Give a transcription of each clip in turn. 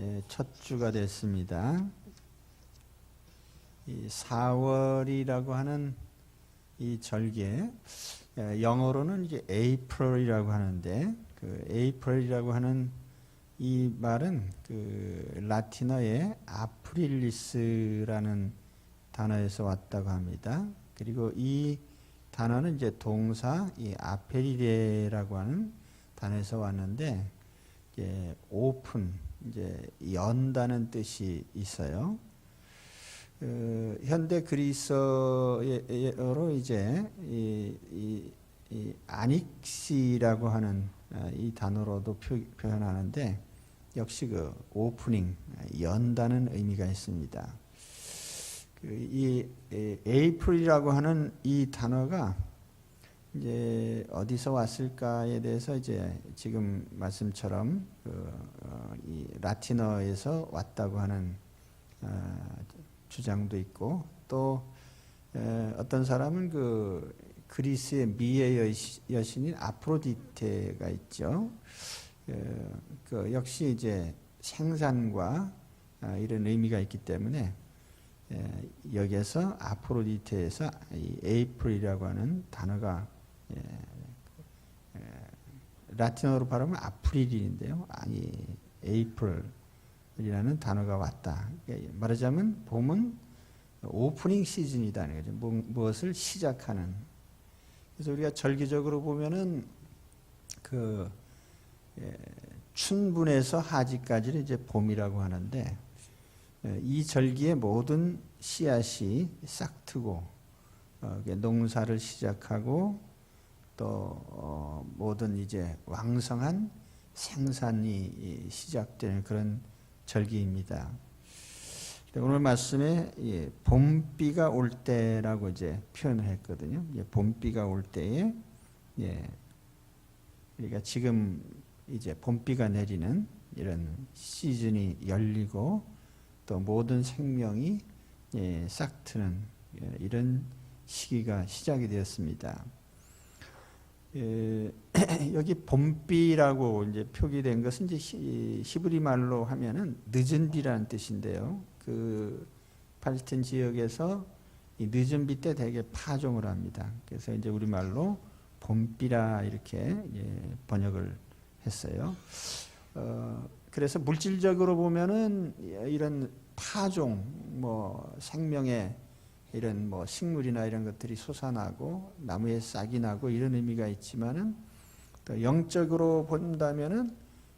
예, 첫 주가 됐습니다. 이 4월이라고 하는 이 절개, 예, 영어로는 이제 April이라고 하는데, 그 April이라고 하는 이 말은 그 라틴어의 아프릴리스라는 단어에서 왔다고 합니다. 그리고 이 단어는 이제 동사 이 아페리레라고 하는 단어에서 왔는데 이제 오픈 이제 연다는 뜻이 있어요. 그 현대 그리스어로 이제 이, 이, 이 아닉시라고 하는 아, 이 단어로도 표, 표현하는데 역시 그 오프닝 연다는 의미가 있습니다. 그 이 에이프릴이라고 하는 이 단어가 이제 어디서 왔을까에 대해서 이제 지금 말씀처럼 그, 어, 이 라틴어에서 왔다고 하는 어, 주장도 있고 또 에, 어떤 사람은 그 그리스의 미의 여신인 아프로디테가 있죠. 에, 그 역시 이제 생산과 아, 이런 의미가 있기 때문에 에, 여기에서 아프로디테에서 이 에이프릴이라고 하는 단어가 라틴어로 발음은 아프릴인데요. 아니 에이프릴이라는 단어가 왔다. 그러니까 말하자면 봄은 오프닝 시즌이다는 거죠. 뭐, 무엇을 시작하는. 그래서 우리가 절기적으로 보면은 그 예, 춘분에서 하지까지를 이제 봄이라고 하는데 예, 이 절기의 모든 씨앗이 싹 트고 어, 농사를 시작하고 또 어, 모든 이제 왕성한 생산이 시작되는 그런 절기입니다. 오늘 말씀에 예, 봄비가 올 때라고 이제 표현을 했거든요. 예, 봄비가 올 때에 예, 우리가 지금 이제 봄비가 내리는 이런 시즌이 열리고 또 모든 생명이 예, 싹트는 예, 이런 시기가 시작이 되었습니다. 예, 여기 봄비라고 이제 표기된 것은 이제 히, 히브리 말로 하면은 늦은 비라는 뜻인데요. 그 팔레스틴 지역에서 이 늦은 비때 대개 파종을 합니다. 그래서 이제 우리 말로 봄비라 이렇게 예, 번역을 했어요. 어, 그래서 물질적으로 보면은 이런 파종, 뭐 생명의 이런 뭐 식물이나 이런 것들이 솟아나고 나무에 싹이 나고 이런 의미가 있지만은 또 영적으로 본다면은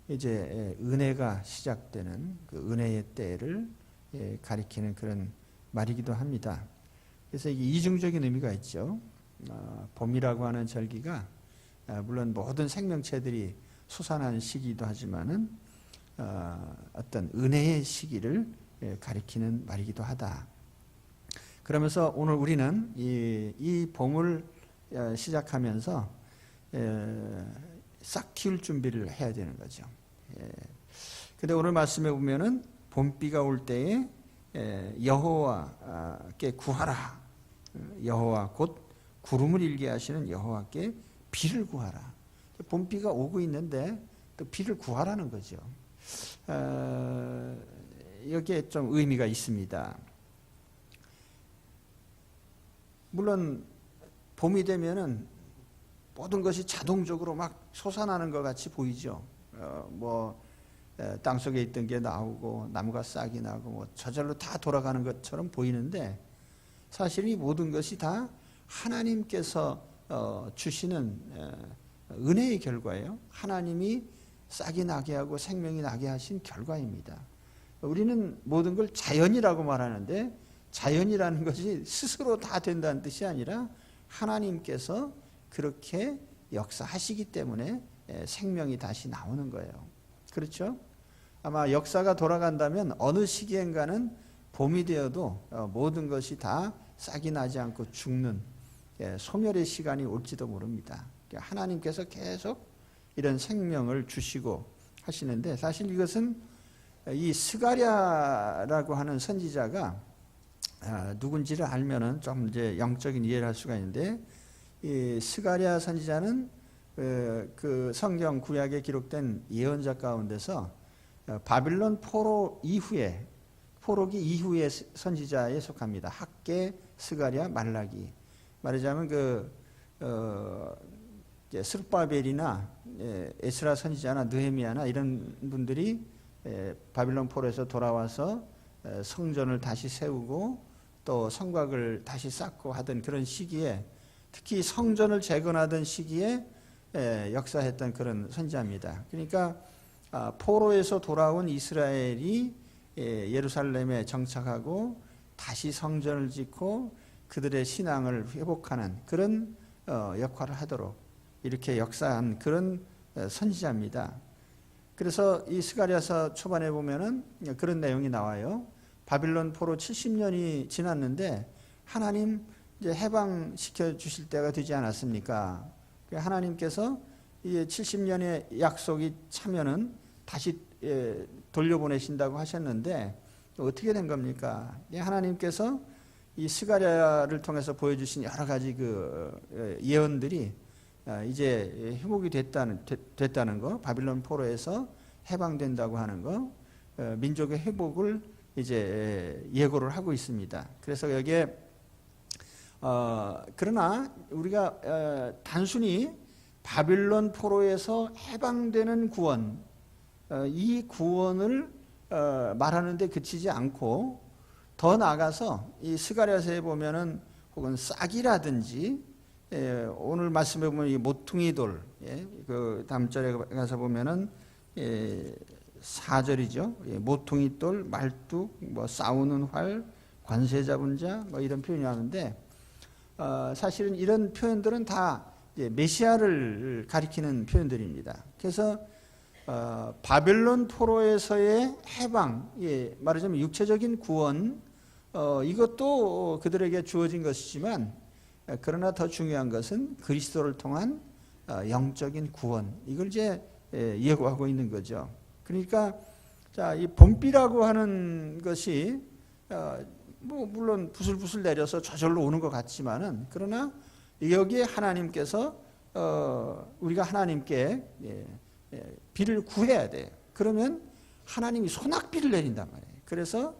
이제 은혜가 시작되는 그 은혜의 때를 예, 가리키는 그런 말이기도 합니다. 그래서 이게 이중적인 의미가 있죠. 어, 봄이라고 하는 절기가 아, 물론 모든 생명체들이 솟아나는 시기도 하지만은 어, 어떤 은혜의 시기를 예, 가리키는 말이기도 하다. 그러면서 오늘 우리는 이, 이 봄을 어, 시작하면서 싹 키울 준비를 해야 되는 거죠. 근데 오늘 말씀에 보면은 봄비가 올 때에 여호와께 구하라. 여호와 곧 구름을 일게 하시는 여호와께 비를 구하라. 봄비가 오고 있는데 또 비를 구하라는 거죠. 어, 여기에 좀 의미가 있습니다. 물론 봄이 되면은 모든 것이 자동적으로 막 솟아나는 것 같이 보이죠. 어, 뭐 땅속에 있던 게 나오고 나무가 싹이 나고 뭐 저절로 다 돌아가는 것처럼 보이는데 사실 이 모든 것이 다 하나님께서 어, 주시는 은혜의 결과예요. 하나님이 싹이 나게 하고 생명이 나게 하신 결과입니다. 우리는 모든 걸 자연이라고 말하는데 자연이라는 것이 스스로 다 된다는 뜻이 아니라 하나님께서 그렇게 역사하시기 때문에 생명이 다시 나오는 거예요. 그렇죠? 아마 역사가 돌아간다면 어느 시기엔가는 봄이 되어도 어, 모든 것이 다 싹이 나지 않고 죽는 소멸의 시간이 올지도 모릅니다. 하나님께서 계속 이런 생명을 주시고 하시는데 사실 이것은 이 스가랴라고 하는 선지자가 아, 누군지를 알면은 좀 이제 영적인 이해를 할 수가 있는데 이 스가랴 선지자는 그, 그 성경 구약에 기록된 예언자 가운데서 어, 바빌론 포로 이후에 포로기 이후의 선지자에 속합니다. 학계, 스가랴, 말라기. 말하자면 그 어, 스룹바벨이나 예, 에스라 선지자나 느헤미야나 이런 분들이 예, 바빌론 포로에서 돌아와서 에, 성전을 다시 세우고 또 성곽을 다시 쌓고 하던 그런 시기에 특히 성전을 재건하던 시기에 에, 역사했던 그런 선지자입니다. 그러니까 아, 포로에서 돌아온 이스라엘이 예, 예루살렘에 정착하고 다시 성전을 짓고 그들의 신앙을 회복하는 그런 어, 역할을 하도록 이렇게 역사한 그런 어, 선지자입니다. 그래서 이 스가랴서 초반에 보면은 그런 내용이 나와요. 바빌론 포로 70년이 지났는데 하나님 이제 해방시켜 주실 때가 되지 않았습니까? 그 하나님께서 이 70년의 약속이 차면은 다시 예, 돌려보내신다고 하셨는데 어떻게 된 겁니까? 하나님께서 이 스가랴를 통해서 보여주신 여러 가지 그 예, 예언들이 아, 이제 회복이 됐다는 됐다는 거, 바빌론 포로에서 해방된다고 하는 거, 어, 민족의 회복을 이제 예고를 하고 있습니다. 그래서 여기에 어, 그러나 우리가 어, 단순히 바빌론 포로에서 해방되는 구원, 어, 이 구원을 어, 말하는데 그치지 않고 더 나아가서 이 스가랴서에 보면은 혹은 싹이라든지 예, 오늘 말씀해 보면 이 모퉁이 돌, 예, 그 다음 절에 가서 보면은 예, 4절이죠. 예, 모퉁이 돌, 말뚝, 뭐 싸우는 활, 관세 잡은 자, 뭐 이런 표현이 나오는데 어, 사실은 이런 표현들은 다 메시아를 가리키는 표현들입니다. 그래서 어, 바벨론 포로에서의 해방, 예, 말하자면 육체적인 구원, 어, 이것도 그들에게 주어진 것이지만 어, 그러나 더 중요한 것은 그리스도를 통한 어, 영적인 구원, 이걸 이제 예, 예고하고 있는 거죠. 그러니까 자, 이 봄비라고 하는 것이 어, 뭐 물론 부슬부슬 내려서 저절로 오는 것 같지만은 그러나 여기에 하나님께서 어 우리가 하나님께 예, 예, 비를 구해야 돼. 그러면 하나님이 소낙비를 내린단 말이에요. 그래서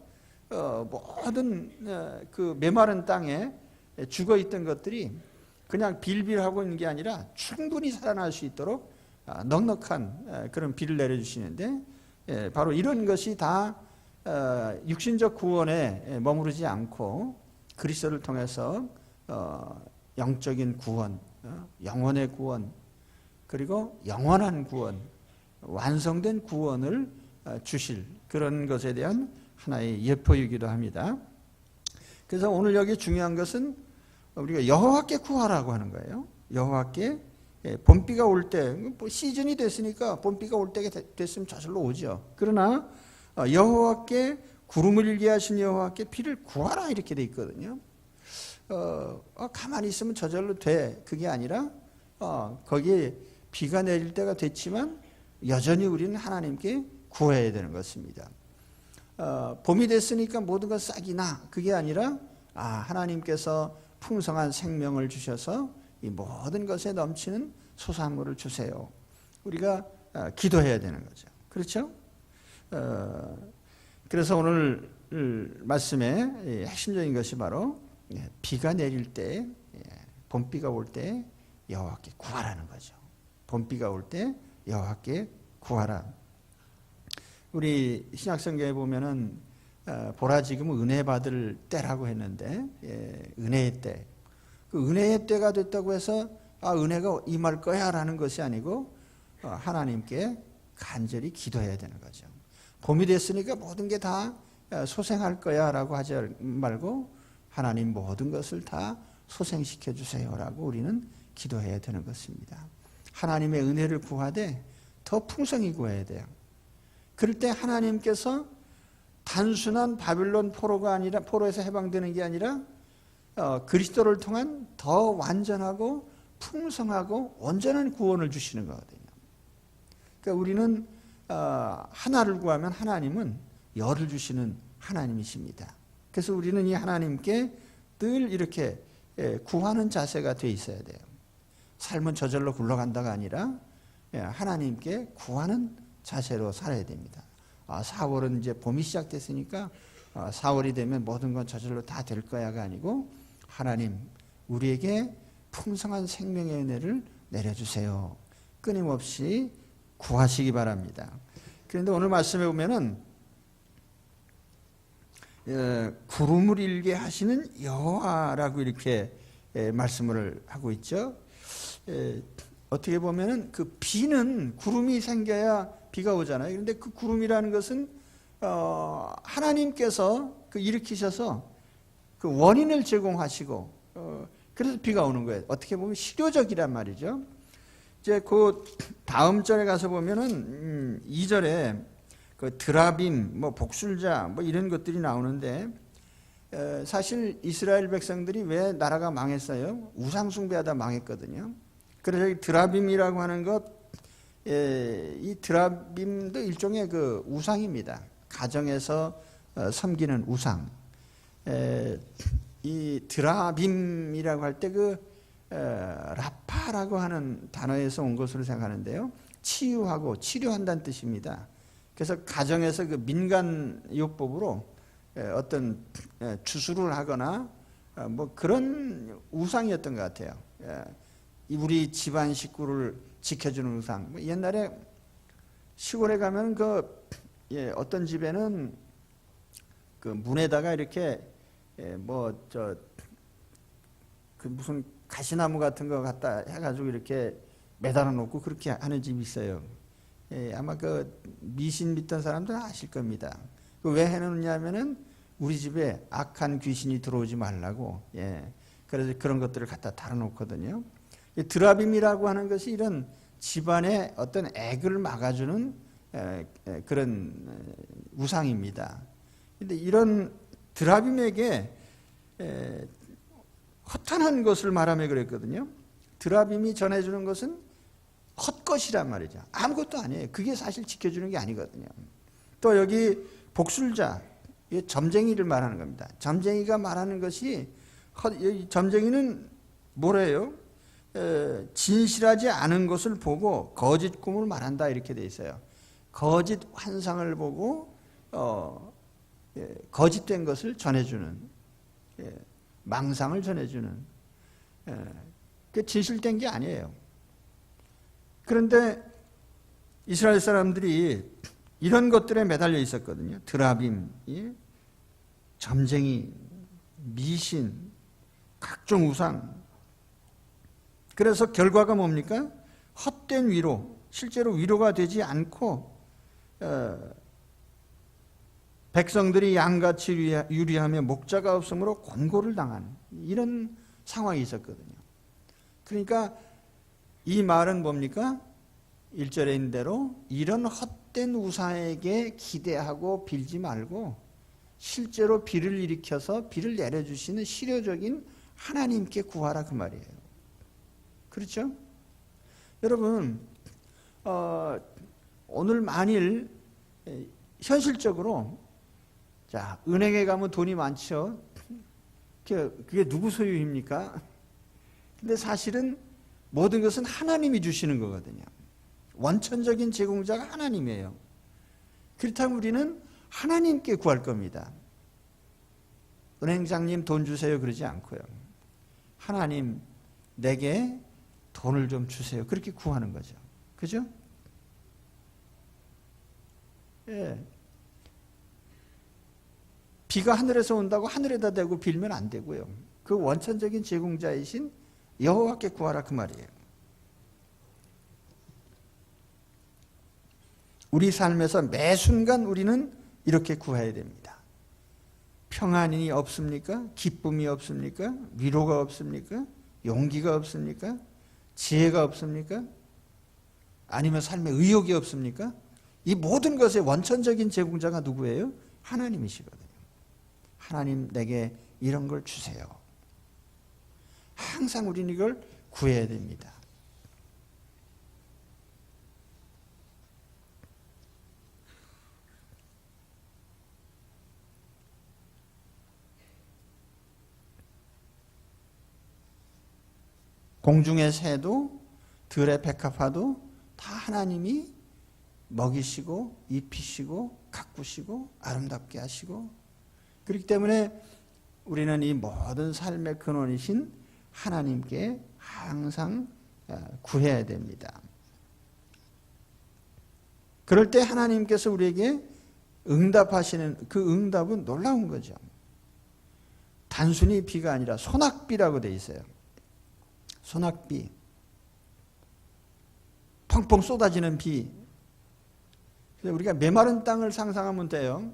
어 모든 어, 그 메마른 땅에 죽어 있던 것들이 그냥 빌빌하고 있는 게 아니라 충분히 살아날 수 있도록 아, 넉넉한 그런 비를 내려주시는데 예, 바로 이런 것이 다 어, 육신적 구원에 머무르지 않고 그리스도를 통해서 어, 영적인 구원, 어, 영원의 구원, 그리고 영원한 구원, 완성된 구원을 주실 그런 것에 대한 하나의 예포이기도 합니다. 그래서 오늘 여기 중요한 것은 우리가 여호와께 구하라고 하는 거예요. 여호와께 예, 봄비가 올 때 뭐 시즌이 됐으니까 봄비가 올 때가 됐으면 저절로 오죠. 그러나 어, 여호와께 구름을 일게 하신 여호와께 비를 구하라 이렇게 돼 있거든요. 어, 어, 가만히 있으면 저절로 돼 그게 아니라 어, 거기에 비가 내릴 때가 됐지만 여전히 우리는 하나님께 구해야 되는 것입니다. 어, 봄이 됐으니까 모든 것 싹이 나 그게 아니라 아 하나님께서 풍성한 생명을 주셔서 이 모든 것에 넘치는 소산물을 주세요. 우리가 어, 기도해야 되는 거죠. 그렇죠? 어, 그래서 오늘 말씀의 핵심적인 것이 바로 예, 비가 내릴 때, 예, 봄비가 올 때 여호와께 구하라는 거죠. 봄비가 올 때 여호와께 구하라. 우리 신약성경에 보면은 어, 보라 지금 은혜 받을 때라고 했는데 예, 은혜의 때. 그 은혜의 때가 됐다고 해서 아 은혜가 임할 거야라는 것이 아니고 하나님께 간절히 기도해야 되는 거죠. 봄이 됐으니까 모든 게 다 소생할 거야 라고 하지 말고 하나님 모든 것을 다 소생시켜 주세요라고 우리는 기도해야 되는 것입니다. 하나님의 은혜를 구하되 더 풍성히 구해야 돼요. 그럴 때 하나님께서 단순한 바빌론 포로가 아니라 포로에서 해방되는 게 아니라 어, 그리스도를 통한 더 완전하고 풍성하고 온전한 구원을 주시는 거거든요. 그러니까 우리는 어, 하나를 구하면 하나님은 열을 주시는 하나님이십니다. 그래서 우리는 이 하나님께 늘 이렇게 예, 구하는 자세가 돼 있어야 돼요. 삶은 저절로 굴러간다가 아니라 예, 하나님께 구하는 자세로 살아야 됩니다. 아, 4월은 이제 봄이 시작됐으니까 아, 4월이 되면 모든 건 저절로 다 될 거야가 아니고 하나님 우리에게 풍성한 생명의 은혜를 내려주세요. 끊임없이 구하시기 바랍니다. 그런데 오늘 말씀에 보면은 예, 구름을 일게 하시는 여호와라고 이렇게 예, 말씀을 하고 있죠. 예, 어떻게 보면은 그 비는 구름이 생겨야 비가 오잖아요. 그런데 그 구름이라는 것은 어, 하나님께서 그 일으키셔서 그 원인을 제공하시고 어, 그래서 비가 오는 거예요. 어떻게 보면 실효적이란 말이죠. 이제 그 다음 절에 가서 보면은 음, 2절에 그 드라빔, 뭐 복술자, 뭐 이런 것들이 나오는데 에, 사실 이스라엘 백성들이 왜 나라가 망했어요? 우상 숭배하다 망했거든요. 그래서 이 드라빔이라고 하는 것, 에, 이 드라빔도 일종의 그 우상입니다. 가정에서 어, 섬기는 우상. 에, 이 드라빔이라고 할 때 그 라파라고 하는 단어에서 온 것으로 생각하는데요. 치유하고 치료한다는 뜻입니다. 그래서 가정에서 그 민간 요법으로 에, 어떤 에, 주술을 하거나 어, 뭐 그런 우상이었던 것 같아요. 우리 집안 식구를 지켜주는 우상. 뭐 옛날에 시골에 가면 그 예, 어떤 집에는 그 문에다가 이렇게 예, 뭐저 그 무슨 가시나무 같은 거 갖다 해가지고 이렇게 매달아 놓고 그렇게 하는 집이 있어요. 예, 아마 그 미신 믿던 사람들은 아실 겁니다. 그 왜 해놓냐면은 우리 집에 악한 귀신이 들어오지 말라고. 예. 그래서 그런 것들을 갖다 달아놓거든요. 이 드라빔이라고 하는 것이 이런 집안의 어떤 액을 막아주는 그런 에, 우상입니다. 근데 이런 드라빔에게 에, 허탄한 것을 말하며 그랬거든요. 드라빔이 전해주는 것은 헛것이란 말이죠. 아무것도 아니에요. 그게 사실 지켜주는 게 아니거든요. 또 여기 복술자, 이 점쟁이를 말하는 겁니다. 점쟁이가 말하는 것이 점쟁이는 뭐래요? 에, 진실하지 않은 것을 보고 거짓 꿈을 말한다 이렇게 돼 있어요. 거짓 환상을 보고 어, 예, 거짓된 것을 전해주는 예, 망상을 전해주는 예, 그 진실된 게 아니에요. 그런데 이스라엘 사람들이 이런 것들에 매달려 있었거든요. 드라빔, 예? 점쟁이, 미신, 각종 우상. 그래서 결과가 뭡니까? 헛된 위로, 실제로 위로가 되지 않고 어, 백성들이 양같이 유리하며 목자가 없으므로 권고를 당한 이런 상황이 있었거든요. 그러니까 이 말은 뭡니까? 1절에 있는 대로 이런 헛된 우상에게 기대하고 빌지 말고 실제로 비를 일으켜서 비를 내려주시는 실효적인 하나님께 구하라 그 말이에요. 그렇죠? 여러분, 어, 오늘 만일 현실적으로 자 은행에 가면 돈이 많죠. 그게 누구 소유입니까? 근데 사실은 모든 것은 하나님이 주시는 거거든요. 원천적인 제공자가 하나님이에요. 그렇다면 우리는 하나님께 구할 겁니다. 은행장님 돈 주세요 그러지 않고요. 하나님 내게 돈을 좀 주세요. 그렇게 구하는 거죠. 그죠? 예. 비가 하늘에서 온다고 하늘에다 대고 빌면 안 되고요. 그 원천적인 제공자이신 여호와께 구하라 그 말이에요. 우리 삶에서 매 순간 우리는 이렇게 구해야 됩니다. 평안이 없습니까? 기쁨이 없습니까? 위로가 없습니까? 용기가 없습니까? 지혜가 없습니까? 아니면 삶에 의욕이 없습니까? 이 모든 것의 원천적인 제공자가 누구예요? 하나님이시거든요. 하나님 내게 이런 걸 주세요. 항상 우리는 이걸 구해야 됩니다. 공중의 새도 들의 백합화도 다 하나님이 먹이시고 입히시고 가꾸시고 아름답게 하시고 그렇기 때문에 우리는 이 모든 삶의 근원이신 하나님께 항상 어, 구해야 됩니다. 그럴 때 하나님께서 우리에게 응답하시는 그 응답은 놀라운 거죠. 단순히 비가 아니라 소낙비라고 돼 있어요. 소낙비. 펑펑 쏟아지는 비. 우리가 메마른 땅을 상상하면 돼요.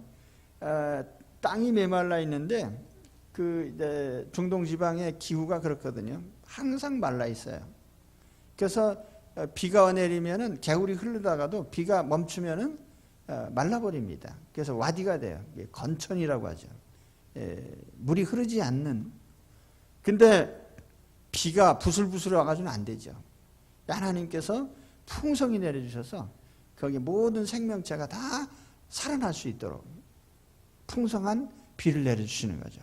어, 땅이 메말라 있는데 그 중동 지방의 기후가 그렇거든요. 항상 말라 있어요. 그래서 어, 비가 내리면은 개울이 흐르다가도 비가 멈추면은 어, 말라버립니다. 그래서 와디가 돼요. 건천이라고 하죠. 예, 물이 흐르지 않는. 근데 비가 부슬부슬 와가지고는 안 되죠. 하나님께서 풍성이 내려주셔서 거기 모든 생명체가 다 살아날 수 있도록 풍성한 비를 내려주시는 거죠.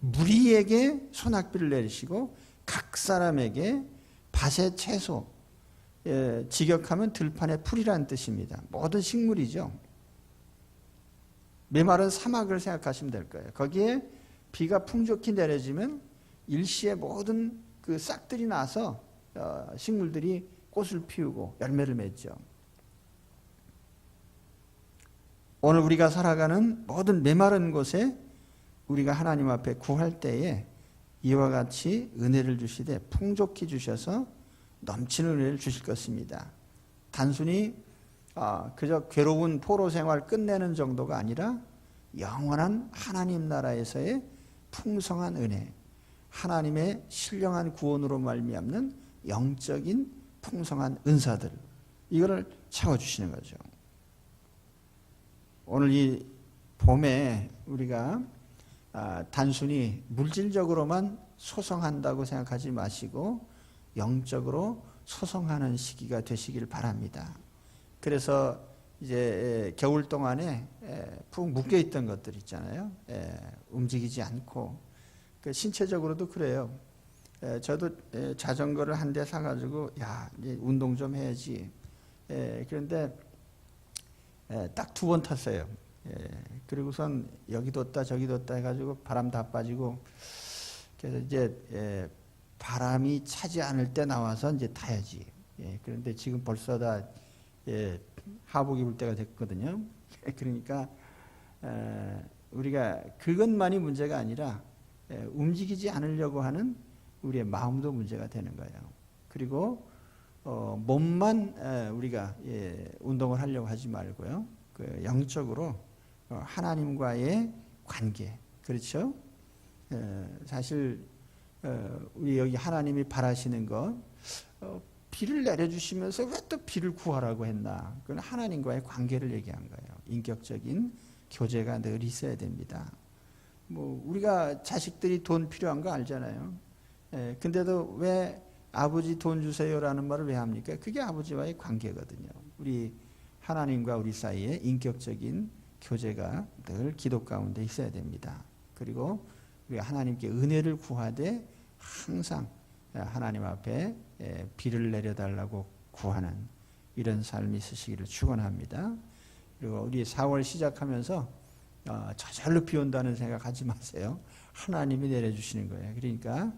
무리에게 소낙비를 내리시고 각 사람에게 밭의 채소, 예, 직역하면 들판의 풀이라는 뜻입니다. 모든 식물이죠. 메마른 사막을 생각하시면 될 거예요. 거기에 비가 풍족히 내려지면 일시에 모든 그 싹들이 나서 어, 식물들이 꽃을 피우고 열매를 맺죠. 오늘 우리가 살아가는 모든 메마른 곳에 우리가 하나님 앞에 구할 때에 이와 같이 은혜를 주시되 풍족히 주셔서 넘치는 은혜를 주실 것입니다. 단순히 아, 그저 괴로운 포로 생활 끝내는 정도가 아니라 영원한 하나님 나라에서의 풍성한 은혜, 하나님의 신령한 구원으로 말미암는 영적인 풍성한 은사들 이거를 채워 주시는 거죠. 오늘 이 봄에 우리가 아, 단순히 물질적으로만 소성한다고 생각하지 마시고 영적으로 소성하는 시기가 되시길 바랍니다. 그래서 이제 겨울 동안에 푹 묶여 있던 것들 있잖아요. 움직이지 않고 그 신체적으로도 그래요. 저도 자전거를 한 대 사가지고 야 운동 좀 해야지. 그런데 딱 두 번 탔어요. 그리고선 여기 뒀다 저기 뒀다 해가지고 바람 다 빠지고 그래서 이제 바람이 차지 않을 때 나와서 이제 타야지. 그런데 지금 벌써 다 하복 입을 때가 됐거든요. 그러니까 우리가 그것만이 문제가 아니라 움직이지 않으려고 하는 우리의 마음도 문제가 되는 거예요. 그리고 어, 몸만 우리가 예, 운동을 하려고 하지 말고요. 그 영적으로 어, 하나님과의 관계 그렇죠? 사실 어, 우리 여기 하나님이 바라시는 것 비를 내려주시면서 왜 또 비를 구하라고 했나? 그건 하나님과의 관계를 얘기한 거예요. 인격적인 교제가 늘 있어야 됩니다. 뭐 우리가 자식들이 돈 필요한 거 알잖아요. 예, 근데도 왜 아버지 돈 주세요라는 말을 왜 합니까? 그게 아버지와의 관계거든요. 우리 하나님과 우리 사이에 인격적인 교제가 늘 기도 가운데 있어야 됩니다. 그리고 우리 하나님께 은혜를 구하되 항상 하나님 앞에 예, 비를 내려달라고 구하는 이런 삶이 있으시기를 축원합니다. 그리고 우리 4월 시작하면서 어, 저절로 비 온다는 생각하지 마세요. 하나님이 내려주시는 거예요. 그러니까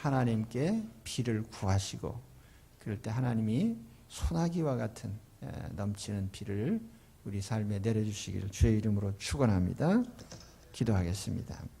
하나님께 비를 구하시고 그럴 때 하나님이 소나기와 같은 예, 넘치는 비를 우리 삶에 내려주시기를 주의 이름으로 축원합니다. 기도하겠습니다.